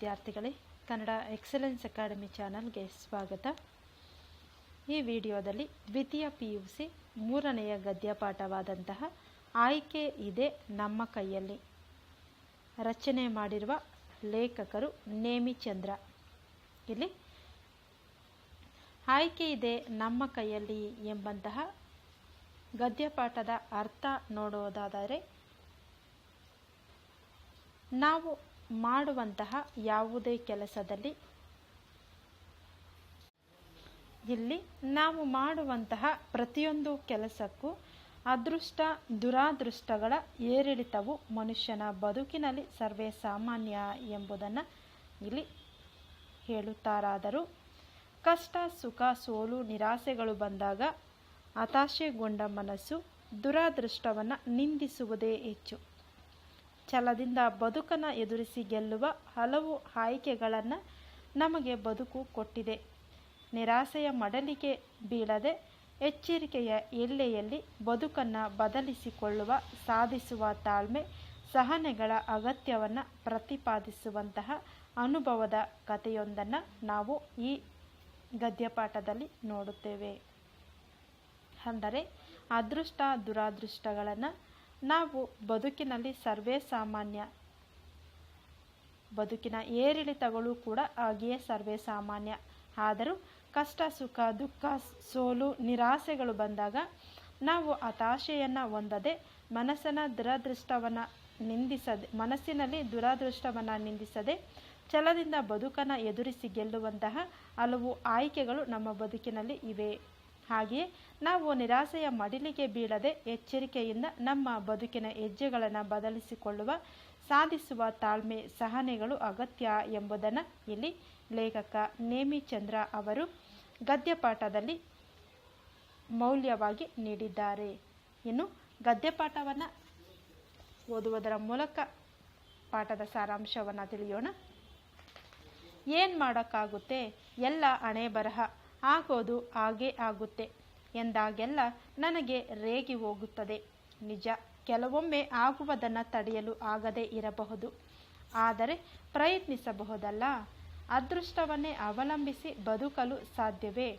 ವಿದ್ಯಾರ್ಥಿಗಳೇ, Kannada excellence academy ಚಾನಲ್ಗೆ ಸ್ವಾಗತ. ಈ ವಿಡಿಯೋದಲ್ಲಿ ದ್ವಿತೀಯ ಪಿ ಯು ಸಿ ಮೂರನೆಯ ಗದ್ಯಪಾಠವಾದಂತಹ ಆಯ್ಕೆ ಇದೆ ನಮ್ಮ ಕೈಯಲ್ಲಿ. ರಚನೆ ಮಾಡಿರುವ ಲೇಖಕರು ನೇಮಿಚಂದ್ರ ಇಲ್ಲಿ, ಆಯ್ಕೆ ಇದೆ ನಮ್ಮ ಕೈಯಲ್ಲಿ ಎಂಬಂತಹ ಗದ್ಯಪಾಠದ ಅರ್ಥ ನೋಡೋದಾದರೆ ನಾವು ಮಾಡುವಂತಹ ಯಾವುದೇ ಕೆಲಸದಲ್ಲಿ ಇಲ್ಲಿ ನಾವು ಮಾಡುವಂತಹ ಪ್ರತಿಯೊಂದು ಕೆಲಸಕ್ಕೂ ಅದೃಷ್ಟ, ದುರಾದೃಷ್ಟಗಳ ಏರಿಳಿತವು ಮನುಷ್ಯನ ಬದುಕಿನಲ್ಲಿ ಸರ್ವೇ ಸಾಮಾನ್ಯ ಎಂಬುದನ್ನು ಇಲ್ಲಿ ಹೇಳುತ್ತಾರಾದರೂ ಕಷ್ಟ, ಸುಖ, ಸೋಲು, ನಿರಾಸೆಗಳು ಬಂದಾಗ ಹತಾಶೆಗೊಂಡ ಮನಸ್ಸು ದುರಾದೃಷ್ಟವನ್ನು ನಿಂದಿಸುವುದೇ ಹೆಚ್ಚು. ಛಲದಿಂದ ಬದುಕನ್ನು ಎದುರಿಸಿ ಗೆಲ್ಲುವ ಹಲವು ಆಯ್ಕೆಗಳನ್ನು ನಮಗೆ ಬದುಕು ಕೊಟ್ಟಿದೆ. ನಿರಾಸೆಯ ಮಡಲಿಗೆ ಬೀಳದೆ ಎಚ್ಚರಿಕೆಯ ಎಲ್ಲೆಯಲ್ಲಿ ಬದುಕನ್ನು ಬದಲಿಸಿಕೊಳ್ಳುವ, ಸಾಧಿಸುವ ತಾಳ್ಮೆ, ಸಹನೆಗಳ ಅಗತ್ಯವನ್ನು ಪ್ರತಿಪಾದಿಸುವಂತಹ ಅನುಭವದ ಕಥೆಯೊಂದನ್ನು ನಾವು ಈ ಗದ್ಯಪಾಠದಲ್ಲಿ ನೋಡುತ್ತೇವೆ. ಅಂದರೆ, ಅದೃಷ್ಟ ದುರಾದೃಷ್ಟಗಳನ್ನು ನಾವು ಬದುಕಿನಲ್ಲಿ ಸರ್ವೇ ಸಾಮಾನ್ಯ. ಬದುಕಿನ ಏರಿಳಿತಗಳು ಕೂಡ ಹಾಗೆಯೇ ಸರ್ವೇ ಸಾಮಾನ್ಯ. ಆದರೂ ಕಷ್ಟ, ಸುಖ, ದುಃಖ, ಸೋಲು, ನಿರಾಸೆಗಳು ಬಂದಾಗ ನಾವು ಹತಾಶೆಯನ್ನು ಹೊಂದದೆ ಮನಸ್ಸನ ದುರದೃಷ್ಟವನ್ನು ನಿಂದಿಸದೆ, ಮನಸ್ಸಿನಲ್ಲಿ ದುರಾದೃಷ್ಟವನ್ನು ನಿಂದಿಸದೆ ಛಲದಿಂದ ಬದುಕನ್ನು ಎದುರಿಸಿ ಗೆಲ್ಲುವಂತಹ ಹಲವು ಆಯ್ಕೆಗಳು ನಮ್ಮ ಬದುಕಿನಲ್ಲಿ ಇವೆ. ಹಾಗೆಯೇ ನಾವು ನಿರಾಸೆಯ ಮಡಿಲಿಗೆ ಬೀಳದೆ ಎಚ್ಚರಿಕೆಯಿಂದ ನಮ್ಮ ಬದುಕಿನ ಹೆಜ್ಜೆಗಳನ್ನು ಬದಲಿಸಿಕೊಳ್ಳುವ, ಸಾಧಿಸುವ ತಾಳ್ಮೆ, ಸಹನೆಗಳು ಅಗತ್ಯ ಎಂಬುದನ್ನು ಇಲ್ಲಿ ಲೇಖಕ ನೇಮಿಚಂದ್ರ ಅವರು ಗದ್ಯಪಾಠದಲ್ಲಿ ಮೌಲ್ಯವಾಗಿ ನೀಡಿದ್ದಾರೆ. ಇನ್ನು ಗದ್ಯಪಾಠವನ್ನು ಓದುವುದರ ಮೂಲಕ ಪಾಠದ ಸಾರಾಂಶವನ್ನು ತಿಳಿಯೋಣ. ಏನು ಮಾಡೋಕ್ಕಾಗುತ್ತೆ? ಎಲ್ಲ ಹಣೆ ಬರಹ ಆಗೋದು ಹಾಗೇ ಆಗುತ್ತೆ. ಎಂದಾಗೆಲ್ಲ ನನಗೆ ರೇಗಿ ಹೋಗುತ್ತದೆ. ನಿಜ, ಕೆಲವೊಮ್ಮೆ ಆಗುವುದನ್ನು ತಡೆಯಲು ಆಗದೇ ಇರಬಹುದು. ಆದರೆ ಪ್ರಯತ್ನಿಸಬಹುದಲ್ಲ? ಅದೃಷ್ಟವನ್ನೇ ಅವಲಂಬಿಸಿ ಬದುಕಲು ಸಾಧ್ಯವೇ?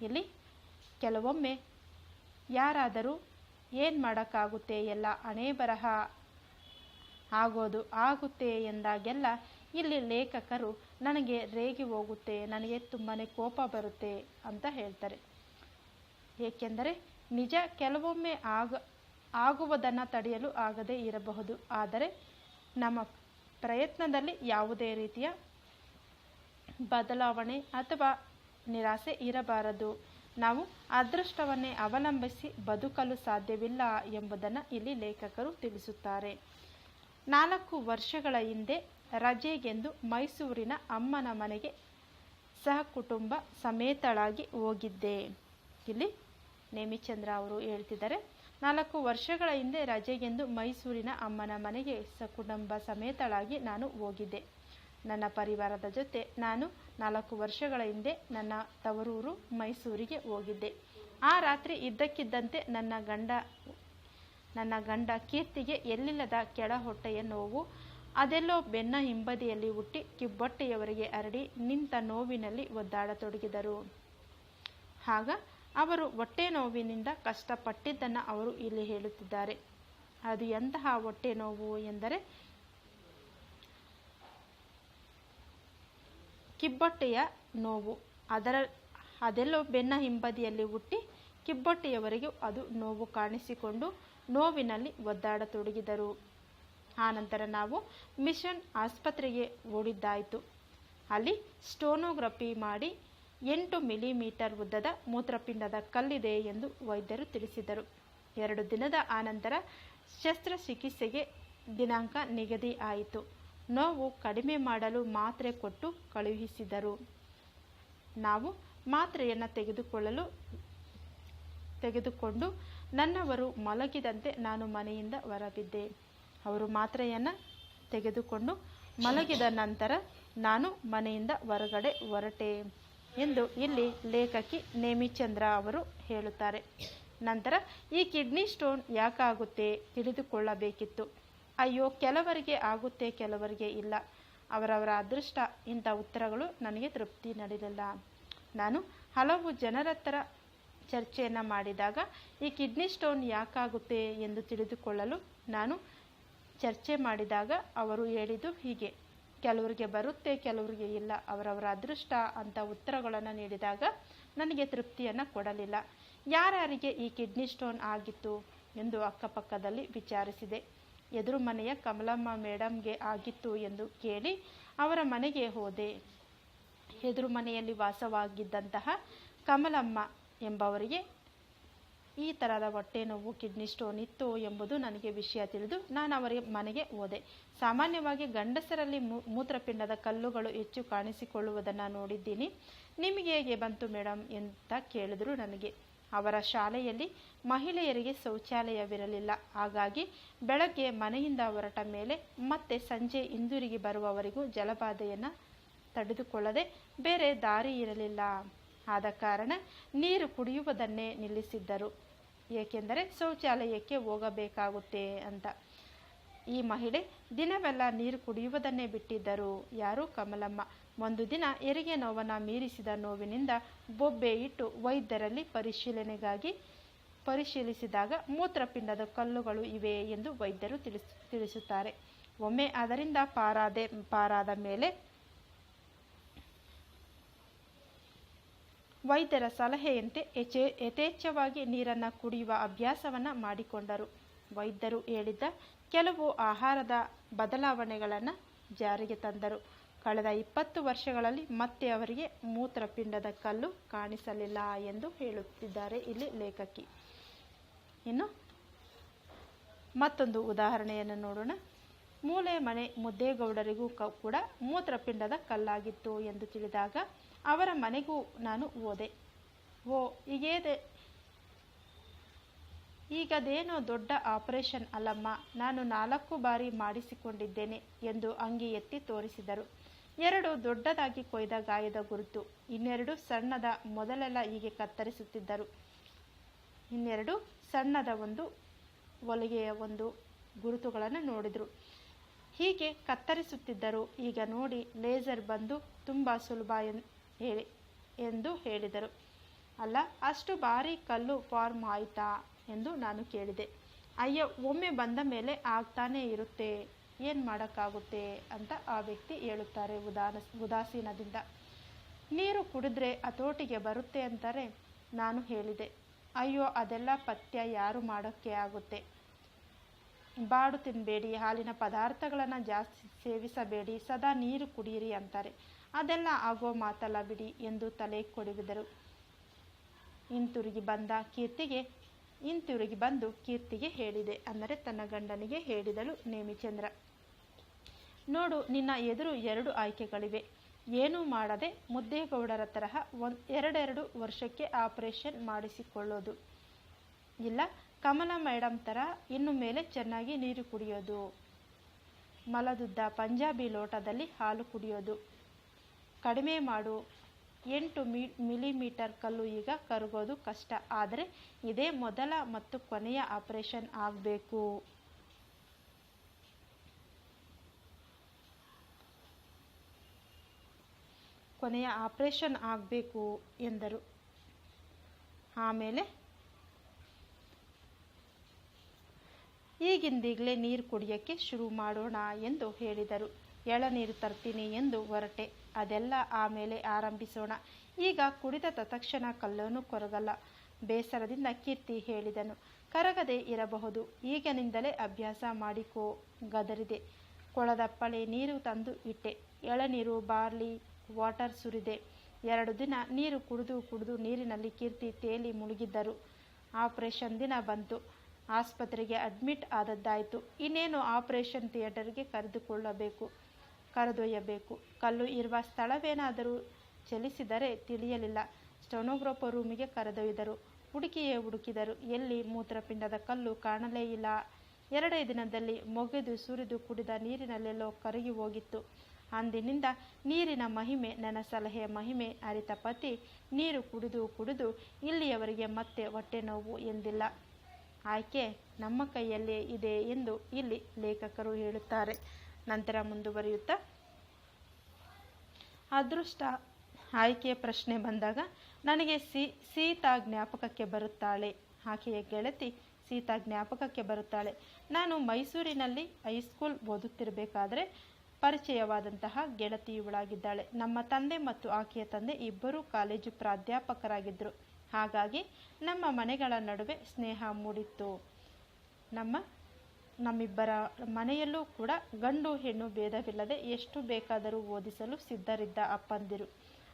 ಇಲ್ಲಿ ಕೆಲವೊಮ್ಮೆ ಯಾರಾದರೂ ಏನು ಮಾಡೋಕ್ಕಾಗುತ್ತೆ ಎಲ್ಲ ಹಣೆ ಬರಹ ಆಗೋದು ಆಗುತ್ತೆ ಎಂದಾಗೆಲ್ಲ ಇಲ್ಲಿ ಲೇಖಕರು ನನಗೆ ರೇಗಿ ಹೋಗುತ್ತೆ, ನನಗೆ ತುಂಬಾ ಕೋಪ ಬರುತ್ತೆ ಅಂತ ಹೇಳ್ತಾರೆ. ಏಕೆಂದರೆ ನಿಜ ಕೆಲವೊಮ್ಮೆ ಆಗ, ಆಗುವುದನ್ನು ತಡೆಯಲು ಆಗದೇ ಇರಬಹುದು. ಆದರೆ ನಮ್ಮ ಪ್ರಯತ್ನದಲ್ಲಿ ಯಾವುದೇ ರೀತಿಯ ಬದಲಾವಣೆ ಅಥವಾ ನಿರಾಸೆ ಇರಬಾರದು. ನಾವು ಅದೃಷ್ಟವನ್ನೇ ಅವಲಂಬಿಸಿ ಬದುಕಲು ಸಾಧ್ಯವಿಲ್ಲ ಎಂಬುದನ್ನು ಇಲ್ಲಿ ಲೇಖಕರು ತಿಳಿಸುತ್ತಾರೆ. ನಾಲ್ಕು ವರ್ಷಗಳ ಹಿಂದೆ ರಜೆಗೆಂದು ಮೈಸೂರಿನ ಅಮ್ಮನ ಮನೆಗೆ ಸಹ ಕುಟುಂಬ ಸಮೇತಳಾಗಿ ಹೋಗಿದ್ದೆ. ಇಲ್ಲಿ ನೇಮಿಚಂದ್ರ ಅವರು ಹೇಳ್ತಿದ್ದಾರೆ, ನಾಲ್ಕು ವರ್ಷಗಳ ಹಿಂದೆ ರಜೆಗೆಂದು ಮೈಸೂರಿನ ಅಮ್ಮನ ಮನೆಗೆ ಸಕುಟುಂಬ ಸಮೇತಳಾಗಿ ನಾನು ಹೋಗಿದ್ದೆ. ನನ್ನ ಪರಿವಾರದ ಜೊತೆ ನಾನು ನಾಲ್ಕು ವರ್ಷಗಳ ಹಿಂದೆ ನನ್ನ ತವರೂರು ಮೈಸೂರಿಗೆ ಹೋಗಿದ್ದೆ. ಆ ರಾತ್ರಿ ಇದ್ದಕ್ಕಿದ್ದಂತೆ ನನ್ನ ಗಂಡ ನನ್ನ ಗಂಡ ಕೀರ್ತಿಗೆ ಎಲ್ಲಿಲ್ಲದ ಕೆಳ ಹೊಟ್ಟೆಯ ನೋವು ಅದೆಲ್ಲೋ ಬೆನ್ನ ಹಿಂಬದಿಯಲ್ಲಿ ಹುಟ್ಟಿ ಕಿಬ್ಬೊಟ್ಟೆಯವರೆಗೆ ಹರಡಿ ನಿಂತ ನೋವಿನಲ್ಲಿ ಒದ್ದಾಡತೊಡಗಿದರು. ಆಗ ಅವರು ಹೊಟ್ಟೆ ನೋವಿನಿಂದ ಕಷ್ಟಪಟ್ಟಿದ್ದನ್ನು ಅವರು ಇಲ್ಲಿ ಹೇಳುತ್ತಿದ್ದಾರೆ. ಅದು ಎಂತಹ ಹೊಟ್ಟೆ ನೋವು ಎಂದರೆ ಕಿಬ್ಬೊಟ್ಟೆಯ ನೋವು. ಅದರ ಅದೆಲ್ಲೋ ಬೆನ್ನ ಹಿಂಬದಿಯಲ್ಲಿ ಹುಟ್ಟಿ ಕಿಬ್ಬೊಟ್ಟೆಯವರೆಗೂ ಅದು ನೋವು ಕಾಣಿಸಿಕೊಂಡು ನೋವಿನಲ್ಲಿ ಒದ್ದಾಡತೊಡಗಿದರು. ಆನಂತರ ನಾವು ಮಿಷನ್ ಆಸ್ಪತ್ರೆಗೆ ಓಡಿದ್ದಾಯಿತು. ಅಲ್ಲಿ ಸ್ಟೋನೋಗ್ರಫಿ ಮಾಡಿ ಎಂಟು ಮಿಲಿಮೀಟರ್ ಉದ್ದದ ಮೂತ್ರಪಿಂಡದ ಕಲ್ಲಿದೆ ಎಂದು ವೈದ್ಯರು ತಿಳಿಸಿದರು. ಎರಡು ದಿನದ ಆನಂತರ ಶಸ್ತ್ರಚಿಕಿತ್ಸೆಗೆ ದಿನಾಂಕ ನಿಗದಿ ಆಯಿತು. ನೋವು ಕಡಿಮೆ ಮಾಡಲು ಮಾತ್ರೆ ಕೊಟ್ಟು ಕಳುಹಿಸಿದರು. ನಾವು ಮಾತ್ರೆಯನ್ನು ತೆಗೆದುಕೊಳ್ಳಲು ತೆಗೆದುಕೊಂಡು ನನ್ನವರು ಮಲಗಿದಂತೆ ನಾನು ಮನೆಯಿಂದ ಹೊರಬಿದ್ದೆ. ಅವರು ಮಾತ್ರೆಯನ್ನು ತೆಗೆದುಕೊಂಡು ಮಲಗಿದ ನಂತರ ನಾನು ಮನೆಯಿಂದ ಹೊರಗಡೆ ಹೊರಟೆ ಎಂದು ಇಲ್ಲಿ ಲೇಖಕಿ ನೇಮಿಚಂದ್ರ ಅವರು ಹೇಳುತ್ತಾರೆ. ನಂತರ, ಈ ಕಿಡ್ನಿ ಸ್ಟೋನ್ ಯಾಕಾಗುತ್ತೆ? ತಿಳಿದುಕೊಳ್ಳಬೇಕಿತ್ತು. ಅಯ್ಯೋ, ಕೆಲವರಿಗೆ ಆಗುತ್ತೆ, ಕೆಲವರಿಗೆ ಇಲ್ಲ. ಅವರವರ ಅದೃಷ್ಟ, ಇಂಥ ಉತ್ತರಗಳು ನನಗೆ ತೃಪ್ತಿ ನಡೆದಿಲ್ಲ ನಾನು ಹಲವು ಜನರ ಹತ್ರ ಚರ್ಚೆಯನ್ನು ಮಾಡಿದಾಗ, ಈ ಕಿಡ್ನಿ ಸ್ಟೋನ್ ಯಾಕಾಗುತ್ತೆ? ಎಂದು ತಿಳಿದುಕೊಳ್ಳಲು ನಾನು ಚರ್ಚೆ ಮಾಡಿದಾಗ ಅವರು ಹೇಳಿದ್ದು ಹೀಗೆ. ಕೆಲವರಿಗೆ ಬರುತ್ತೆ, ಕೆಲವರಿಗೆ ಇಲ್ಲ. ಅವರವರ ಅದೃಷ್ಟ ಅಂತ ಉತ್ತರಗಳನ್ನು ನೀಡಿದಾಗ ನನಗೆ ತೃಪ್ತಿಯನ್ನು ಕೊಡಲಿಲ್ಲ. ಯಾರ್ಯಾರಿಗೆ ಈ ಕಿಡ್ನಿ ಸ್ಟೋನ್ ಆಗಿತ್ತು ಎಂದು ಅಕ್ಕಪಕ್ಕದಲ್ಲಿ ವಿಚಾರಿಸಿದೆ. ಎದುರು ಮನೆಯ ಕಮಲಮ್ಮ ಮೇಡಮ್ಗೆ ಆಗಿತ್ತು ಎಂದು ಕೇಳಿ ಅವರ ಮನೆಗೆ ಹೋದೆ. ಎದುರು ಮನೆಯಲ್ಲಿ ವಾಸವಾಗಿದ್ದಂತಹ ಕಮಲಮ್ಮ ಎಂಬವರಿಗೆ ಈ ಥರದ ಹೊಟ್ಟೆ ನೋವು ಕಿಡ್ನಿ ಸ್ಟೋನ್ ಇತ್ತು ಎಂಬುದು ನನಗೆ ವಿಷಯ ತಿಳಿದು ನಾನು ಅವರ ಮನೆಗೆ ಹೋದೆ. ಸಾಮಾನ್ಯವಾಗಿ ಗಂಡಸರಲ್ಲಿ ಮೂತ್ರಪಿಂಡದ ಕಲ್ಲುಗಳು ಹೆಚ್ಚು ಕಾಣಿಸಿಕೊಳ್ಳುವುದನ್ನು ನೋಡಿದ್ದೀನಿ. ನಿಮಗೆ ಹೇಗೆ ಬಂತು ಮೇಡಮ್ ಅಂತ ಕೇಳಿದ್ರು ನನಗೆ. ಅವರ ಶಾಲೆಯಲ್ಲಿ ಮಹಿಳೆಯರಿಗೆ ಶೌಚಾಲಯವಿರಲಿಲ್ಲ. ಹಾಗಾಗಿ ಬೆಳಗ್ಗೆ ಮನೆಯಿಂದ ಹೊರಟ ಮೇಲೆ ಮತ್ತೆ ಸಂಜೆ ಹಿಂದಿರುಗಿ ಬರುವವರಿಗೂ ಜಲಬಾಧೆಯನ್ನು ತಡೆದುಕೊಳ್ಳದೆ ಬೇರೆ ದಾರಿ ಇರಲಿಲ್ಲ. ಆದ ಕಾರಣ ನೀರು ಕುಡಿಯುವುದನ್ನೇ ನಿಲ್ಲಿಸಿದ್ದರು. ಏಕೆಂದರೆ ಶೌಚಾಲಯಕ್ಕೆ ಹೋಗಬೇಕಾಗುತ್ತೆ ಅಂತ. ಈ ಮಹಿಳೆ ದಿನವೆಲ್ಲ ನೀರು ಕುಡಿಯುವುದನ್ನೇ ಬಿಟ್ಟಿದ್ದರು. ಯಾರು ಕಮಲಮ್ಮ? ಒಂದು ದಿನ ಹೆರಿಗೆ ನೋವನ್ನು ಮೀರಿಸಿದ ನೋವಿನಿಂದ ಬೊಬ್ಬೆ ಇಟ್ಟು ವೈದ್ಯರಲ್ಲಿ ಪರಿಶೀಲನೆಗಾಗಿ ಪರಿಶೀಲಿಸಿದಾಗ ಮೂತ್ರಪಿಂಡದ ಕಲ್ಲುಗಳು ಇವೆ ಎಂದು ವೈದ್ಯರು ತಿಳಿಸ್, ತಿಳಿಸುತ್ತಾರೆ. ಒಮ್ಮೆ ಅದರಿಂದ ಪಾರಾದೆ, ಪಾರಾದ ಮೇಲೆ ವೈದ್ಯರ ಸಲಹೆಯಂತೆ ಎಚೆ ಯಥೇಚ್ಛವಾಗಿ ನೀರನ್ನು ಕುಡಿಯುವ ಅಭ್ಯಾಸವನ್ನು ಮಾಡಿಕೊಂಡರು. ವೈದ್ಯರು ಹೇಳಿದ್ದ ಕೆಲವು ಆಹಾರದ ಬದಲಾವಣೆಗಳನ್ನು ಜಾರಿಗೆ ತಂದರು. ಕಳೆದ ಇಪ್ಪತ್ತು ವರ್ಷಗಳಲ್ಲಿ ಮತ್ತೆ ಅವರಿಗೆ ಮೂತ್ರಪಿಂಡದ ಕಲ್ಲು ಕಾಣಿಸಲಿಲ್ಲ ಎಂದು ಹೇಳುತ್ತಿದ್ದಾರೆ ಇಲ್ಲಿ ಲೇಖಕಿ. ಇನ್ನು ಮತ್ತೊಂದು ಉದಾಹರಣೆಯನ್ನು ನೋಡೋಣ. ಮೂಲೆ ಮನೆ ಮುದ್ದೇಗೌಡರಿಗೂ ಕೂಡ ಮೂತ್ರಪಿಂಡದ ಕಲ್ಲಾಗಿತ್ತು ಎಂದು ತಿಳಿದಾಗ ಅವರ ಮನೆಗೂ ನಾನು ಹೋದೆ. ಓ ಈಗೇದೆ ಈಗದೇನೋ ದೊಡ್ಡ ಆಪರೇಷನ್ ಅಲ್ಲಮ್ಮ, ನಾನು ನಾಲ್ಕು ಬಾರಿ ಮಾಡಿಸಿಕೊಂಡಿದ್ದೇನೆ ಎಂದು ಅಂಗಿ ಎತ್ತಿ ತೋರಿಸಿದರು. ಎರಡು ದೊಡ್ಡದಾಗಿ ಕೊಯ್ದ ಗಾಯದ ಗುರುತು, ಇನ್ನೆರಡು ಸಣ್ಣದ ಮೊದಲೆಲ್ಲ ಹೀಗೆ ಕತ್ತರಿಸುತ್ತಿದ್ದರು. ಇನ್ನೆರಡು ಸಣ್ಣದ ಒಂದು ಹೊಲಿಗೆಯ ಒಂದು ಗುರುತುಗಳನ್ನು ನೋಡಿದರು. ಹೀಗೆ ಕತ್ತರಿಸುತ್ತಿದ್ದರು. ಈಗ ನೋಡಿ, ಲೇಸರ್ ಬಂದು ತುಂಬ ಸುಲಭ ಹೇಳಿ ಎಂದು ಹೇಳಿದರು. ಅಲ್ಲ, ಅಷ್ಟು ಭಾರಿ ಕಲ್ಲು ಫಾರ್ಮ್ ಆಯಿತಾ? ಎಂದು ನಾನು ಕೇಳಿದೆ. ಅಯ್ಯೋ, ಒಮ್ಮೆ ಬಂದ ಮೇಲೆ ಆಗ್ತಾನೇ ಇರುತ್ತೆ. ಏನು ಮಾಡೋಕ್ಕಾಗುತ್ತೆ? ಅಂತ ಆ ವ್ಯಕ್ತಿ ಹೇಳುತ್ತಾರೆ ಉದಾನ, ಉದಾಸೀನದಿಂದ. ನೀರು ಕುಡಿದ್ರೆ ಹತೋಟಿಗೆ ಬರುತ್ತೆ ಅಂತಾರೆ ನಾನು ಹೇಳಿದೆ. ಅಯ್ಯೋ, ಅದೆಲ್ಲ ಪಥ್ಯ ಯಾರು ಮಾಡೋಕ್ಕೆ ಆಗುತ್ತೆ? ಬಾಡು ತಿನ್ನಬೇಡಿ ಹಾಲಿನ ಪದಾರ್ಥಗಳನ್ನು ಜಾಸ್ತಿ ಸೇವಿಸಬೇಡಿ, ಸದಾ ನೀರು ಕುಡಿಯಿರಿ ಅಂತಾರೆ. ಅದೆಲ್ಲ ಆಗೋ ಮಾತಲ್ಲ ಬಿಡಿ ಎಂದು ತಲೆ ಕೊಡುಗಿದರು ಹಿಂತಿರುಗಿ ಬಂದ ಕೀರ್ತಿಗೆ ಹಿಂತಿರುಗಿ ಬಂದು ಕೀರ್ತಿಗೆ ಹೇಳಿದೆ ಅಂದರೆ ತನ್ನ ಗಂಡನಿಗೆ ಹೇಳಿದಳು ನೇಮಿಚಂದ್ರ. ನೋಡು, ನಿನ್ನ ಎದುರು ಎರಡು ಆಯ್ಕೆಗಳಿವೆ. ಏನೂ ಮಾಡದೆ ಮುದ್ದೇಗೌಡರ ತರಹ ಒಂದು, ಎರಡೆರಡು ವರ್ಷಕ್ಕೆ ಆಪರೇಷನ್ ಮಾಡಿಸಿಕೊಳ್ಳೋದು. ಇಲ್ಲ ಕಮಲ ಮೇಡಮ್ ಥರ ಇನ್ನು ಮೇಲೆ ಚೆನ್ನಾಗಿ ನೀರು ಕುಡಿಯೋದು. ಮಲದುದ್ದ ಪಂಜಾಬಿ ಲೋಟದಲ್ಲಿ ಹಾಲು ಕುಡಿಯೋದು. ಕಡಿಮೆ ಮಾಡು. ಎಂಟು ಮಿ, ಮಿಲಿಮೀಟರ್ ಕಲ್ಲು ಈಗ ಕರಗೋದು ಕಷ್ಟ. ಆದರೆ ಇದೇ ಮೊದಲ ಮತ್ತು ಕೊನೆಯ ಆಪರೇಷನ್ ಆಗಬೇಕು. ಕೊನೆಯ ಆಪರೇಷನ್ ಆಗಬೇಕು ಎಂದರು. ಆಮೇಲೆ ಈಗಿಂದೀಗಲೇ ನೀರು ಕುಡಿಯೋಕ್ಕೆ ಶುರು ಮಾಡೋಣ ಎಂದು ಹೇಳಿದರು. ಎಳನೀರು ತರ್ತೀನಿ ಎಂದು ಹೊರಟೆ ಅದೆಲ್ಲ ಆಮೇಲೆ ಆರಂಭಿಸೋಣ. ಈಗ ಕುಡಿದ ತತ್ಕ್ಷಣ ಕಲ್ಲೋನು ಕೊರಗಲ್ಲ. ಬೇಸರದಿಂದ ಕೀರ್ತಿ ಹೇಳಿದನು. ಕರಗದೆ ಇರಬಹುದು. ಈಗಿನಿಂದಲೇ ಅಭ್ಯಾಸ ಮಾಡಿಕೋ ಗದರಿದೆ. ಕೊಳದಪ್ಪಳೆ ನೀರು ತಂದು ಇಟ್ಟೆ. ಎಳನೀರು ಬಾರ್ಲಿ ವಾಟರ್ ಸುರಿದೆ. ಎರಡು ದಿನ ನೀರು ಕುಡಿದು ಕುಡಿದು ನೀರಿನಲ್ಲಿ ಕೀರ್ತಿ ತೇಲಿ ಮುಳುಗಿದ್ದರು. ಆಪರೇಷನ್ ದಿನ ಬಂತು. ಆಸ್ಪತ್ರೆಗೆ ಅಡ್ಮಿಟ್ ಆದದ್ದಾಯಿತು. ಇನ್ನೇನು ಆಪರೇಷನ್ ಥಿಯೇಟರ್ಗೆ ಕರೆದುಕೊಳ್ಳಬೇಕು, ಕರೆದೊಯ್ಯಬೇಕು. ಕಲ್ಲು ಇರುವ ಸ್ಥಳವೇನಾದರೂ ಚಲಿಸಿದರೆ ತಿಳಿಯಲಿಲ್ಲ. ಸ್ಟೋನೋಗ್ರೋಪ ರೂಮಿಗೆ ಕರೆದೊಯ್ದರು. ಹುಡುಕಿಯೇ ಹುಡುಕಿದರು. ಎಲ್ಲಿ ಮೂತ್ರಪಿಂಡದ ಕಲ್ಲು ಕಾಣಲೇ ಇಲ್ಲ. ಎರಡೇ ದಿನದಲ್ಲಿ ಮೊಗೆದು ಸುರಿದು ಕುಡಿದ ನೀರಿನಲ್ಲೆಲ್ಲೋ ಕರಗಿ ಹೋಗಿತ್ತು. ಅಂದಿನಿಂದ ನೀರಿನ ಮಹಿಮೆ ನನ್ನ ಸಲಹೆಯ ಮಹಿಮೆ, ಅರಿತ ಪತಿ. ನೀರು ಕುಡಿದು ಕುಡಿದು ಇಲ್ಲಿಯವರೆಗೆ ಮತ್ತೆ ಹೊಟ್ಟೆ ನೋವು ಎಂದಿಲ್ಲ. ಆಯ್ಕೆ ನಮ್ಮ ಕೈಯಲ್ಲೇ ಇದೆ ಎಂದು ಇಲ್ಲಿ ಲೇಖಕರು ಹೇಳುತ್ತಾರೆ. ನಂತರ ಮುಂದುವರಿಯುತ್ತಾ? ಅದೃಷ್ಟ ಆಯ್ಕೆಯ ಪ್ರಶ್ನೆ ಬಂದಾಗ, ನನಗೆ ಸಿ, ಸೀತಾ ಜ್ಞಾಪಕಕ್ಕೆ ಬರುತ್ತಾಳೆ. ಆಕೆಯ ಗೆಳತಿ ಸೀತಾ ಜ್ಞಾಪಕಕ್ಕೆ ಬರುತ್ತಾಳೆ. ನಾನು ಮೈಸೂರಿನಲ್ಲಿ ಹೈಸ್ಕೂಲ್ ಓದುತ್ತಿರಬೇಕಾದ್ರೆ ಪರಿಚಯವಾದಂತಹ ಗೆಳತಿಯುಳಾಗಿದ್ದಾಳೆ ನಮ್ಮ ತಂದೆ ಮತ್ತು ಆಕೆಯ ತಂದೆ ಇಬ್ಬರೂ ಕಾಲೇಜು ಪ್ರಾಧ್ಯಾಪಕರಾಗಿದ್ದರು ಹಾಗಾಗಿ ನಮ್ಮ ಮನೆಗಳ ನಡುವೆ ಸ್ನೇಹ ಮೂಡಿತ್ತು. ನಮ್ಮ, ನಮ್ಮಿಬ್ಬರ ಮನೆಯಲ್ಲೂ ಕೂಡ ಗಂಡು ಹೆಣ್ಣು ಭೇದವಿಲ್ಲದೆ ಎಷ್ಟು ಬೇಕಾದರೂ ಓದಿಸಲು ಸಿದ್ಧರಿದ್ದ ಅಪ್ಪಂದಿರು.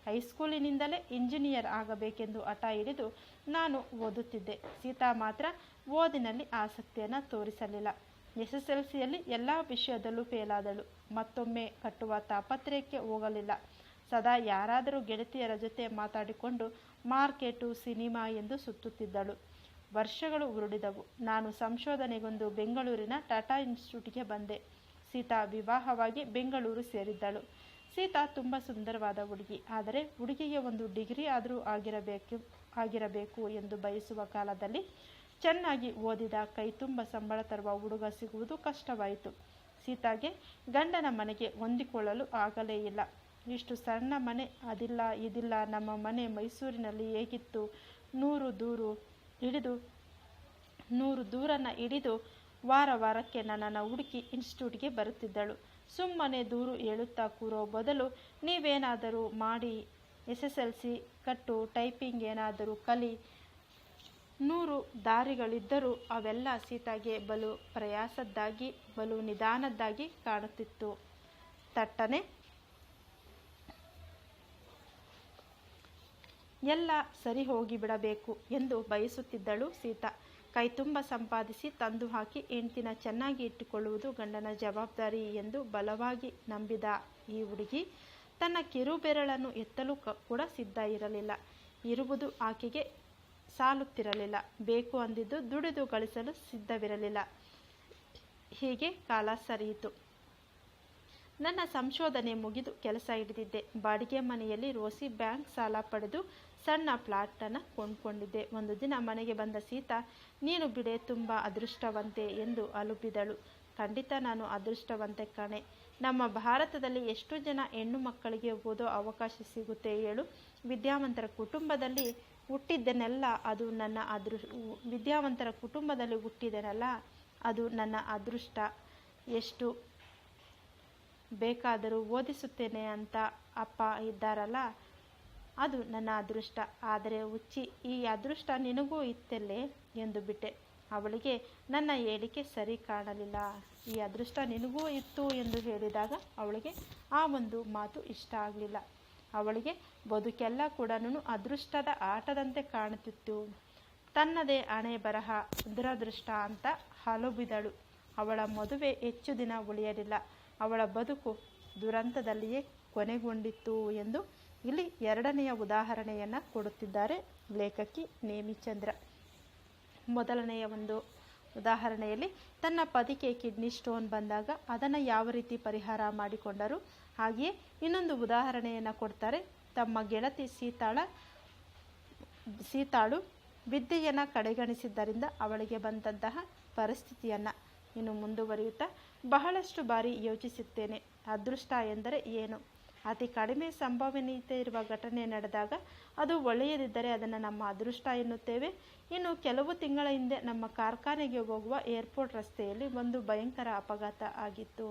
ಹೈಸ್ಕೂಲಿನಿಂದಲೇ ಇಂಜಿನಿಯರ್ ಆಗಬೇಕೆಂದು ಹಠ ಹಿಡಿದು ನಾನು ಓದುತ್ತಿದ್ದೆ. ಸೀತಾ ಮಾತ್ರ ಓದಿನಲ್ಲಿ ಆಸಕ್ತಿಯನ್ನು ತೋರಿಸಲಿಲ್ಲ. ಎಸ್ ಎಸ್ ಎಲ್ ಸಿಯಲ್ಲಿ ಎಲ್ಲ ವಿಷಯದಲ್ಲೂ ಫೇಲಾದಳು. ಮತ್ತೊಮ್ಮೆ ಕಟ್ಟುವ ತಾಪತ್ರಯಕ್ಕೆ ಹೋಗಲಿಲ್ಲ. ಸದಾ ಯಾರಾದರೂ ಗೆಳತಿಯರ ಜೊತೆ ಮಾತಾಡಿಕೊಂಡು ಮಾರ್ಕೆಟು, ಸಿನಿಮಾ ಎಂದು ಸುತ್ತುತ್ತಿದ್ದಳು. ವರ್ಷಗಳು ಉರುಳಿದವು. ನಾನು ಸಂಶೋಧನೆಗೊಂದು ಬೆಂಗಳೂರಿನ ಟಾಟಾ ಇನ್ಸ್ಟಿಟ್ಯೂಟ್ಗೆ ಬಂದೆ. ಸೀತಾ ವಿವಾಹವಾಗಿ ಬೆಂಗಳೂರು ಸೇರಿದ್ದಳು. ಸೀತಾ ತುಂಬ ಸುಂದರವಾದ ಹುಡುಗಿ. ಆದರೆ ಹುಡುಗಿಗೆ ಒಂದು ಡಿಗ್ರಿ ಆದರೂ ಆಗಿರಬೇಕು ಆಗಿರಬೇಕು ಎಂದು ಬಯಸುವ ಕಾಲದಲ್ಲಿ ಚೆನ್ನಾಗಿ ಓದಿದ ಕೈ ತುಂಬ ಸಂಬಳ ತರುವ ಹುಡುಗ ಸಿಗುವುದು ಕಷ್ಟವಾಯಿತು. ಸೀತಾಗೆ ಗಂಡನ ಮನೆಗೆ ಹೊಂದಿಕೊಳ್ಳಲು ಆಗಲೇ ಇಲ್ಲ. ಇಷ್ಟು ಸಣ್ಣ ಮನೆ ಅದಿಲ್ಲ, ಇದಿಲ್ಲ. ನಮ್ಮ ಮನೆ ಮೈಸೂರಿನಲ್ಲಿ ಹೇಗಿತ್ತು? ನೂರು ದೂರು ಹಿಡಿದು, ನೂರು ದೂರನ್ನು ಹಿಡಿದು ವಾರ ವಾರಕ್ಕೆ ನನ್ನನ್ನು ಹುಡುಕಿ ಇನ್ಸ್ಟಿಟ್ಯೂಟ್ಗೆ ಬರುತ್ತಿದ್ದಳು. ಸುಮ್ಮನೆ ದೂರು ಹೇಳುತ್ತಾ ಕೂರೋ ಬದಲು ನೀವೇನಾದರೂ ಮಾಡಿ ಎಸ್ ಎಸ್ ಎಲ್ ಸಿ ಕಟ್ಟು, ಟೈಪಿಂಗ್ ಏನಾದರೂ ಕಲಿ, ನೂರು ದಾರಿಗಳಿದ್ದರೂ ಅವೆಲ್ಲ ಸೀತಾಗೆ ಬಲು ಪ್ರಯಾಸದ್ದಾಗಿ, ಬಲು ನಿಧಾನದ್ದಾಗಿ ಕಾಣುತ್ತಿತ್ತು. ತಟ್ಟನೆ ಎಲ್ಲ ಸರಿ ಹೋಗಿಬಿಡಬೇಕು ಎಂದು ಬಯಸುತ್ತಿದ್ದಳು ಸೀತಾ. ಕೈತುಂಬ ಸಂಪಾದಿಸಿ ತಂದು ಹಾಕಿ ಹೆಂಡ್ತಿನ ಚೆನ್ನಾಗಿ ಇಟ್ಟುಕೊಳ್ಳುವುದು ಗಂಡನ ಜವಾಬ್ದಾರಿ ಎಂದು ಬಲವಾಗಿ ನಂಬಿದ ಈ ಹುಡುಗಿ ತನ್ನ ಕಿರುಬೆರಳನ್ನು ಎತ್ತಲು ಕ ಕೂಡ ಸಿದ್ಧ ಇರಲಿಲ್ಲ. ಇರುವುದು ಆಕೆಗೆ ಸಾಲುತ್ತಿರಲಿಲ್ಲ. ಬೇಕು ಅಂದಿದ್ದು ದುಡಿದು ಗಳಿಸಲು ಸಿದ್ಧವಿರಲಿಲ್ಲ. ಹೀಗೆ ಕಾಲ ಸರಿಯಿತು. ನನ್ನ ಸಂಶೋಧನೆ ಮುಗಿದು ಕೆಲಸ ಹಿಡಿದಿದ್ದೆ. ಬಾಡಿಗೆ ಮನೆಯಲ್ಲಿ ರೋಸಿ ಬ್ಯಾಂಕ್ ಸಾಲ ಪಡೆದು ಸಣ್ಣ ಪ್ಲಾಟನ್ನು ಕೊಂಡ್ಕೊಂಡಿದ್ದೆ. ಒಂದು ದಿನ ಮನೆಗೆ ಬಂದ ಸೀತಾ, ನೀನು ಬಿಡೆ, ತುಂಬ ಅದೃಷ್ಟವಂತೆ ಎಂದು ಅಲುಬಿದಳು. ಖಂಡಿತ ನಾನು ಅದೃಷ್ಟವಂತೆ ಕಾಣೆ. ನಮ್ಮ ಭಾರತದಲ್ಲಿ ಎಷ್ಟು ಜನ ಹೆಣ್ಣು ಮಕ್ಕಳಿಗೆ ಓದೋ ಅವಕಾಶ ಸಿಗುತ್ತೆ ಹೇಳು. ವಿದ್ಯಾವಂತರ ಕುಟುಂಬದಲ್ಲಿ ಹುಟ್ಟಿದ್ದೆನೆಲ್ಲ ಅದು ನನ್ನ ಅದೃ, ವಿದ್ಯಾವಂತರ ಕುಟುಂಬದಲ್ಲಿ ಹುಟ್ಟಿದೆನಲ್ಲ, ಅದು ನನ್ನ ಅದೃಷ್ಟ. ಎಷ್ಟು ಬೇಕಾದರೂ ಓದಿಸುತ್ತೇನೆ ಅಂತ ಅಪ್ಪ ಇದ್ದಾರಲ್ಲ, ಅದು ನನ್ನ ಅದೃಷ್ಟ. ಆದರೆ ಹುಚ್ಚಿ, ಈ ಅದೃಷ್ಟ ನಿನಗೂ ಇತ್ತಲ್ಲೇ ಎಂದು ಬಿಟ್ಟೆ. ಅವಳಿಗೆ, ನನ್ನ ಹೇಳಿಕೆ ಸರಿ ಕಾಣಲಿಲ್ಲ. ಈ ಅದೃಷ್ಟ ನಿನಗೂ ಇತ್ತು ಎಂದು ಹೇಳಿದಾಗ ಅವಳಿಗೆ ಆ ಒಂದು ಮಾತು ಇಷ್ಟ ಆಗಲಿಲ್ಲ. ಅವಳಿಗೆ, ಬದುಕೆಲ್ಲ ಕೂಡ ಅದೃಷ್ಟದ ಆಟದಂತೆ ಕಾಣುತ್ತಿತ್ತು. ತನ್ನದೇ ಹಣೆ ಬರಹ, ದುರದೃಷ್ಟ ಅಂತ ಹಲುಬಿದಳು. ಅವಳ ಮದುವೆ ಹೆಚ್ಚು ದಿನ ಉಳಿಯಲಿಲ್ಲ. ಅವಳ ಬದುಕು ದುರಂತದಲ್ಲಿಯೇ ಕೊನೆಗೊಂಡಿತ್ತು ಎಂದು ಇಲ್ಲಿ ಎರಡನೆಯ ಉದಾಹರಣೆಯನ್ನು ಕೊಡುತ್ತಿದ್ದಾರೆ ಲೇಖಕಿ ನೇಮಿಚಂದ್ರ ಮೊದಲನೆಯ ಒಂದು ಉದಾಹರಣೆಯಲ್ಲಿ, ತನ್ನ ಪತಿಗೆ ಕಿಡ್ನಿ ಸ್ಟೋನ್ ಬಂದಾಗ ಅದನ್ನು ಯಾವ ರೀತಿ ಪರಿಹಾರ ಮಾಡಿಕೊಂಡರು? ಹಾಗೆಯೇ ಇನ್ನೊಂದು ಉದಾಹರಣೆಯನ್ನು ಕೊಡ್ತಾರೆ. ತಮ್ಮ ಗೆಳತಿ ಸೀತಾಳ, ಸೀತಾಳು ವಿದ್ಯೆಯನ್ನು ಕಡೆಗಣಿಸಿದ್ದರಿಂದ ಅವಳಿಗೆ ಬಂದಂತಹ ಪರಿಸ್ಥಿತಿಯನ್ನು. ಇನ್ನು ಮುಂದುವರಿಯುತ್ತಾ ಬಹಳಷ್ಟು ಬಾರಿ ಯೋಚಿಸುತ್ತೇನೆ. ಅದೃಷ್ಟ ಎಂದರೆ ಏನು? ಅತಿ ಕಡಿಮೆ ಸಂಭವನೀಯತೆ ಇರುವ ಘಟನೆ ನಡೆದಾಗ ಅದು ಒಳ್ಳೆಯದಿದ್ದರೆ ಅದನ್ನು ನಮ್ಮ ಅದೃಷ್ಟ ಎನ್ನುತ್ತೇವೆ. ಇನ್ನು ಕೆಲವು ತಿಂಗಳ ಹಿಂದೆ ನಮ್ಮ ಕಾರ್ಖಾನೆಗೆ ಹೋಗುವ ಏರ್ಪೋರ್ಟ್ ರಸ್ತೆಯಲ್ಲಿ ಒಂದು ಭಯಂಕರ ಅಪಘಾತ ಆಗಿತ್ತು.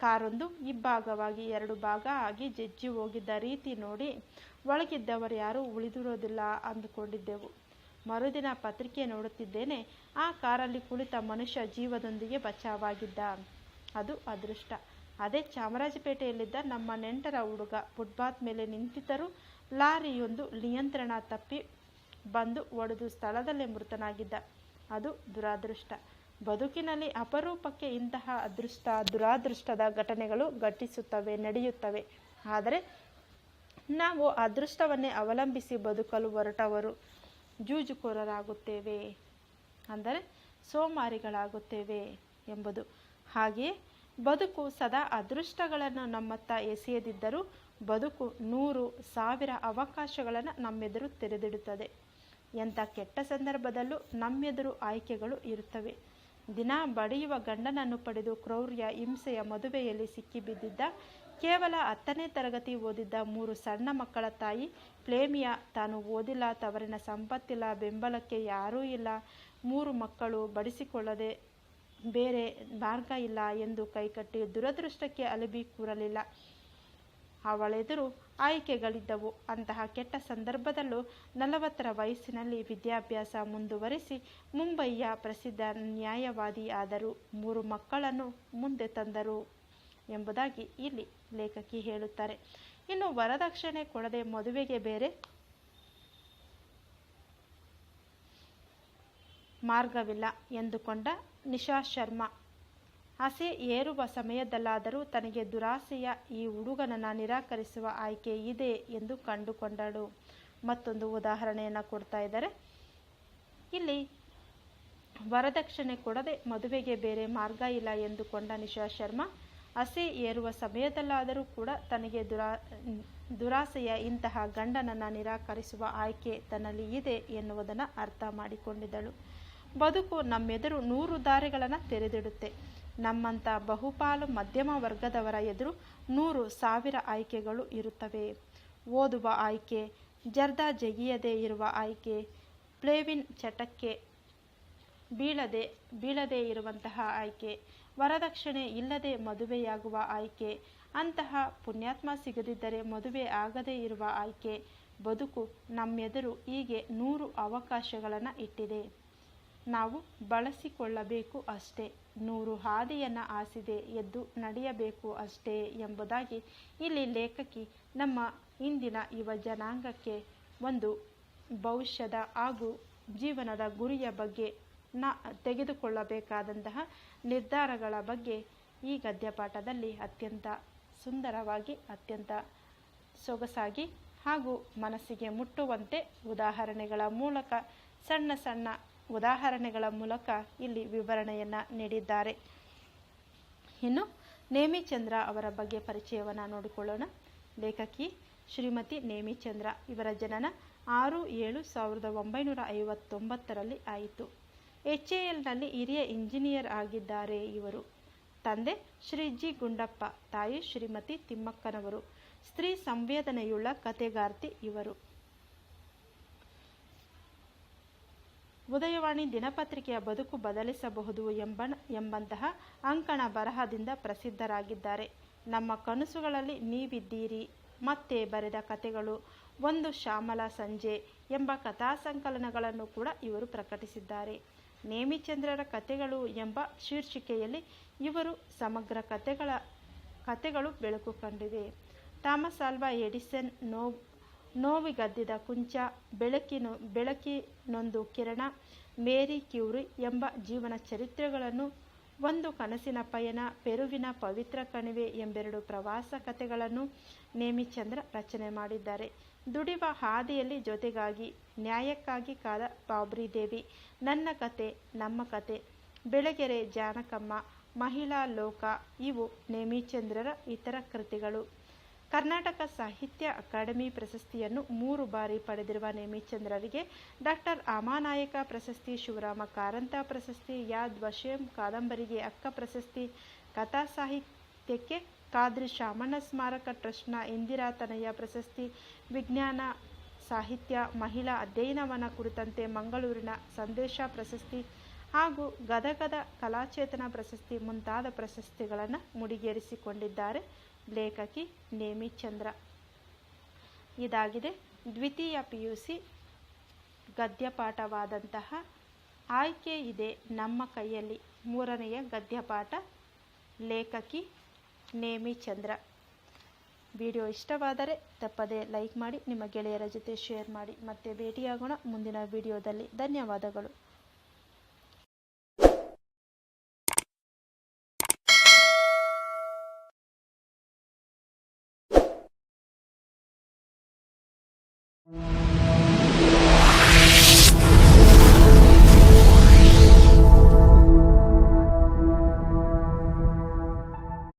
ಕಾರೊಂದು ಇಬ್ಬಾಗವಾಗಿ ಎರಡು ಭಾಗ ಆಗಿ ಜಜ್ಜಿ ಹೋಗಿದ್ದ ರೀತಿ ನೋಡಿ ಒಳಗಿದ್ದವರು ಯಾರೂ ಉಳಿದಿರೋದಿಲ್ಲ ಅಂದುಕೊಂಡಿದ್ದೆವು. ಮರುದಿನ ಪತ್ರಿಕೆ ನೋಡುತ್ತಿದ್ದೇನೆ. ಆ ಕಾರಲ್ಲಿ ಕುಳಿತ ಮನುಷ್ಯ ಜೀವದೊಂದಿಗೆ ಬಚಾವಾಗಿದ್ದ. ಅದು ಅದೃಷ್ಟ. ಅದೇ ಚಾಮರಾಜಪೇಟೆಯಲ್ಲಿದ್ದ ನಮ್ಮ ನೆಂಟರ ಹುಡುಗ ಫುಟ್ಪಾತ್ ಮೇಲೆ ನಿಂತಿದ್ದರೂ ಲಾರಿಯೊಂದು ನಿಯಂತ್ರಣ ತಪ್ಪಿ ಬಂದು ಒಡೆದು ಸ್ಥಳದಲ್ಲೇ ಮೃತನಾಗಿದ್ದ. ಅದು ದುರಾದೃಷ್ಟ. ಬದುಕಿನಲ್ಲಿ ಅಪರೂಪಕ್ಕೆ ಇಂತಹ ಅದೃಷ್ಟ, ದುರಾದೃಷ್ಟದ ಘಟನೆಗಳು ಘಟಿಸುತ್ತವೆ, ನಡೆಯುತ್ತವೆ. ಆದರೆ ನಾವು ಅದೃಷ್ಟವನ್ನೇ ಅವಲಂಬಿಸಿ ಬದುಕಲು ಹೊರಟವರು. ಜೂಜುಕೋರರಾಗುತ್ತೇವೆ. ಅಂದರೆ ಸೋಮಾರಿಗಳಾಗುತ್ತೇವೆ ಎಂಬುದು. ಹಾಗೆಯೇ ಬದುಕು ಸದಾ ಅದೃಷ್ಟಗಳನ್ನು ನಮ್ಮತ್ತ ಎಸೆಯದಿದ್ದರೂ ಬದುಕು ನೂರು ಸಾವಿರ ಅವಕಾಶಗಳನ್ನು ನಮ್ಮೆದುರು ತೆರೆದಿಡುತ್ತದೆ. ಎಂಥ ಕೆಟ್ಟ ಸಂದರ್ಭದಲ್ಲೂ ನಮ್ಮೆದುರು ಆಯ್ಕೆಗಳು ಇರುತ್ತವೆ. ದಿನ ಬಡಿಯುವ ಗಂಡನನ್ನು ಪಡೆದು ಕ್ರೌರ್ಯ, ಹಿಂಸೆಯ ಮದುವೆಯಲ್ಲಿ ಸಿಕ್ಕಿಬಿದ್ದಿದ್ದ ಕೇವಲ ಹತ್ತನೇ ತರಗತಿ ಓದಿದ್ದ ಮೂರು ಸಣ್ಣ ಮಕ್ಕಳ ತಾಯಿ ಪ್ಲೇಮಿಯಾ. ತಾನು ಓದಿಲ್ಲ, ತವರಿನ ಸಂಪತ್ತಿಲ್ಲ, ಬೆಂಬಲಕ್ಕೆ ಯಾರೂ ಇಲ್ಲ. ಮೂರು ಮಕ್ಕಳು ಬಡಿಸಿಕೊಳ್ಳದೆ ಬೇರೆ ಮಾರ್ಗ ಇಲ್ಲ ಎಂದು ಕೈಕಟ್ಟಿ ದುರದೃಷ್ಟಕ್ಕೆ ಅಲಿಬಿ ಕೂರಲಿಲ್ಲ. ಅವಳೆದುರು ಆಯ್ಕೆಗಳಿದ್ದವು. ಅಂತಹ ಕೆಟ್ಟ ಸಂದರ್ಭದಲ್ಲೂ ನಲವತ್ತರ ವಯಸ್ಸಿನಲ್ಲಿ ವಿದ್ಯಾಭ್ಯಾಸ ಮುಂದುವರಿಸಿ ಮುಂಬಯಿಯ ಪ್ರಸಿದ್ಧ ನ್ಯಾಯವಾದಿ ಆದರು. ಮೂರು ಮಕ್ಕಳನ್ನು ಮುಂದೆ ತಂದರು. ಎಂಬುದಾಗಿ ಇಲ್ಲಿ ಲೇಖಕಿ ಹೇಳುತ್ತಾರೆ. ಇನ್ನು ವರದಕ್ಷಿಣೆ ಕೊಡದೆ ಮದುವೆಗೆ ಬೇರೆ ಮಾರ್ಗವಿಲ್ಲ ಎಂದುಕೊಂಡ ನಿಶಾ ಶರ್ಮಾ. ಆಸೆ ಏರುವ ಸಮಯದಲ್ಲಾದರೂ ತನಗೆ ದುರಾಸೆಯ ಈ ಹುಡುಗನನ್ನು ನಿರಾಕರಿಸುವ ಆಯ್ಕೆ ಇದೆ ಎಂದು ಕಂಡುಕೊಂಡಳು. ಮತ್ತೊಂದು ಉದಾಹರಣೆಯನ್ನು ಕೊಡ್ತಾ ಇದ್ದಾರೆ. ಇಲ್ಲಿ ವರದಕ್ಷಿಣೆ ಕೊಡದೆ ಮದುವೆಗೆ ಬೇರೆ ಮಾರ್ಗ ಇಲ್ಲ ಎಂದುಕೊಂಡ ನಿಶಾ ಶರ್ಮಾ ಹಸೆ ಏರುವ ಸಮಯದಲ್ಲಾದರೂ ಕೂಡ ತನಗೆ ದುರಾ, ದುರಾಸೆಯ ಇಂತಹ ಗಂಡನನ್ನು ನಿರಾಕರಿಸುವ ಆಯ್ಕೆ ತನ್ನಲ್ಲಿ ಇದೆ ಎನ್ನುವುದನ್ನು ಅರ್ಥ ಮಾಡಿಕೊಂಡಿದ್ದಳು. ಬದುಕು ನಮ್ಮೆದುರು ನೂರು ದಾರಿಗಳನ್ನು ತೆರೆದಿಡುತ್ತೆ. ನಮ್ಮಂಥ ಬಹುಪಾಲು ಮಧ್ಯಮ ವರ್ಗದವರ ಎದುರು ನೂರು ಸಾವಿರ ಆಯ್ಕೆಗಳು ಇರುತ್ತವೆ. ಓದುವ ಆಯ್ಕೆ, ಜರ್ದ ಜಗಿಯದೆ ಇರುವ ಆಯ್ಕೆ, ಪ್ಲೇವಿನ್ ಚಟಕ್ಕೆ ಬೀಳದೆ, ಬೀಳದೇ ಇರುವಂತಹ ಆಯ್ಕೆ ವರದಕ್ಷಿಣೆ ಇಲ್ಲದೆ ಮದುವೆಯಾಗುವ ಆಯ್ಕೆ. ಅಂತಹ ಪುಣ್ಯಾತ್ಮ ಸಿಗದಿದ್ದರೆ ಮದುವೆ ಆಗದೇ ಇರುವ ಆಯ್ಕೆ. ಬದುಕು ನಮ್ಮೆದುರು ಹೀಗೆ ನೂರು ಅವಕಾಶಗಳನ್ನು ಇಟ್ಟಿದೆ. ನಾವು ಬಳಸಿಕೊಳ್ಳಬೇಕು ಅಷ್ಟೇ. ನೂರು ಹಾದಿಯನ್ನು ಆಸಿದೆ ಎದ್ದು ನಡೆಯಬೇಕು ಅಷ್ಟೇ ಎಂಬುದಾಗಿ ಇಲ್ಲಿ ಲೇಖಕಿ ನಮ್ಮ ಇಂದಿನ ಯುವ ಜನಾಂಗಕ್ಕೆ ಒಂದು ಭವಿಷ್ಯದ ಹಾಗೂ ಜೀವನದ ಗುರಿಯ ಬಗ್ಗೆ ನ ತೆಗೆದುಕೊಳ್ಳಬೇಕಾದಂತಹ ನಿರ್ಧಾರಗಳ ಬಗ್ಗೆ ಈ ಗದ್ಯಪಾಠದಲ್ಲಿ ಅತ್ಯಂತ ಸುಂದರವಾಗಿ, ಅತ್ಯಂತ ಸೊಗಸಾಗಿ ಹಾಗೂ ಮನಸ್ಸಿಗೆ ಮುಟ್ಟುವಂತೆ ಉದಾಹರಣೆಗಳ ಮೂಲಕ, ಸಣ್ಣ ಸಣ್ಣ ಉದಾಹರಣೆಗಳ ಮೂಲಕ ಇಲ್ಲಿ ವಿವರಣೆಯನ್ನು ನೀಡಿದ್ದಾರೆ. ಇನ್ನು ನೇಮಿಚಂದ್ರ ಅವರ ಬಗ್ಗೆ ಪರಿಚಯವನ್ನು ನೋಡಿಕೊಳ್ಳೋಣ. ಲೇಖಕಿ ಶ್ರೀಮತಿ ನೇಮಿಚಂದ್ರ ಇವರ ಜನನ ಆರು ಏಳು ಸಾವಿರದ ಒಂಬೈನೂರ ಐವತ್ತೊಂಬತ್ತರಲ್ಲಿ ಆಯಿತು. ಎಚ್ ಎ ಎಲ್ನಲ್ಲಿ ಹಿರಿಯ ಇಂಜಿನಿಯರ್ ಆಗಿದ್ದಾರೆ ಇವರು. ತಂದೆ ಶ್ರೀ ಜಿ ಗುಂಡಪ್ಪ, ತಾಯಿ ಶ್ರೀಮತಿ ತಿಮ್ಮಕ್ಕನವರು, ಸ್ತ್ರೀ ಸಂವೇದನೆಯುಳ್ಳ ಕಥೆಗಾರ್ತಿ ಇವರು. ಉದಯವಾಣಿ ದಿನಪತ್ರಿಕೆಯ ಬದುಕು ಬದಲಿಸಬಹುದು ಎಂಬ ಎಂಬಂತಹ ಅಂಕಣ ಬರಹದಿಂದ ಪ್ರಸಿದ್ಧರಾಗಿದ್ದಾರೆ. ನಮ್ಮ ಕನಸುಗಳಲ್ಲಿ ನೀವಿದ್ದೀರಿ, ಮತ್ತೆ ಬರೆದ ಕಥೆಗಳು. ಒಂದು ಶ್ಯಾಮಲ ಸಂಜೆ ಎಂಬ ಕಥಾ ಸಂಕಲನಗಳನ್ನು ಕೂಡ ಇವರು ಪ್ರಕಟಿಸಿದ್ದಾರೆ. ನೇಮಿಚಂದ್ರರ ಕಥೆಗಳು ಎಂಬ ಶೀರ್ಷಿಕೆಯಲ್ಲಿ ಇವರು ಸಮಗ್ರ ಕಥೆಗಳ, ಕಥೆಗಳು ಬೆಳಕು ಕಂಡಿವೆ ಥಾಮಸ್ ಆಲ್ವಾ ಎಡಿಸನ್ ನೋ, ನೋವಿಗದ್ದಿದ ಕುಂಚ, ಬೆಳಕಿನ, ಬೆಳಕಿನೊಂದು ಕಿರಣ, ಮೇರಿ ಕ್ಯೂರಿ ಎಂಬ ಜೀವನ ಚರಿತ್ರೆಗಳನ್ನು, ಒಂದು ಕನಸಿನ ಪಯಣ, ಪೆರುವಿನ ಪವಿತ್ರ ಕಣಿವೆ ಎಂಬೆರಡು ಪ್ರವಾಸ ಕಥೆಗಳನ್ನು ನೇಮಿಚಂದ್ರ ರಚನೆ ಮಾಡಿದ್ದಾರೆ. ದುಡಿವ ಹಾದಿಯಲ್ಲಿ ಜೊತೆಗಾಗಿ ನ್ಯಾಯಕ್ಕಾಗಿ ಕಾದ ಬಾಬ್ರಿ ದೇವಿ. ನನ್ನ ಕತೆ, ನಮ್ಮ ಕತೆ. ಬೆಳಗೆರೆ ಜಾನಕಮ್ಮ, ಮಹಿಳಾ ಲೋಕ, ಇವು ನೇಮಿಚಂದ್ರರ ಇತರ ಕೃತಿಗಳು. ಕರ್ನಾಟಕ ಸಾಹಿತ್ಯ ಅಕಾಡೆಮಿ ಪ್ರಶಸ್ತಿಯನ್ನು ಮೂರು ಬಾರಿ ಪಡೆದಿರುವ ನೇಮಿಚಂದ್ರರಿಗೆ ಡಾಕ್ಟರ್ ಅಮಾನಾಯಕ ಪ್ರಶಸ್ತಿ, ಶಿವರಾಮ ಕಾರಂತ ಪ್ರಶಸ್ತಿ ಯಾದ್ ವಶೇಂ ಕಾದಂಬರಿಗೆ ಅಕ್ಕ ಪ್ರಶಸ್ತಿ, ಕಥಾ ಸಾಹಿತ್ಯಕ್ಕೆ ಖಾದ್ರಿ ಶಾಮಣ್ಣ ಸ್ಮಾರಕ ಟ್ರಸ್ಟ್ನ ಇಂದಿರಾ ತನಯ್ಯ ಪ್ರಶಸ್ತಿ, ವಿಜ್ಞಾನ ಸಾಹಿತ್ಯ, ಮಹಿಳಾ ಅಧ್ಯಯನವನ ಕುರಿತಂತೆ ಮಂಗಳೂರಿನ ಸಂದೇಶ ಪ್ರಶಸ್ತಿ ಹಾಗೂ ಗದಗದ ಕಲಾಚೇತನ ಪ್ರಶಸ್ತಿ ಮುಂತಾದ ಪ್ರಶಸ್ತಿಗಳನ್ನು ಮುಡಿಗೇರಿಸಿಕೊಂಡಿದ್ದಾರೆ ಲೇಖಕಿ ನೇಮಿ ಚಂದ್ರ. ಇದಾಗಿದೆ. ದ್ವಿತೀಯ ಪಿ ಯು ಸಿ ಗದ್ಯಪಾಠವಾದಂತಹ ಆಯ್ಕೆ ಇದೆ ನಮ್ಮ ಕೈಯಲ್ಲಿ ಮೂರನೆಯ ಗದ್ಯಪಾಠ ಲೇಖಕಿ ನೇಮಿಚಂದ್ರ ವಿಡಿಯೋ ಇಷ್ಟವಾದರೆ ತಪ್ಪದೇ ಲೈಕ್ ಮಾಡಿ, ನಿಮ್ಮ ಗೆಳೆಯರ ಜೊತೆ ಶೇರ್ ಮಾಡಿ. ಮತ್ತೆ ಭೇಟಿಯಾಗೋಣ ಮುಂದಿನ ವಿಡಿಯೋದಲ್ಲಿ. ಧನ್ಯವಾದಗಳು. you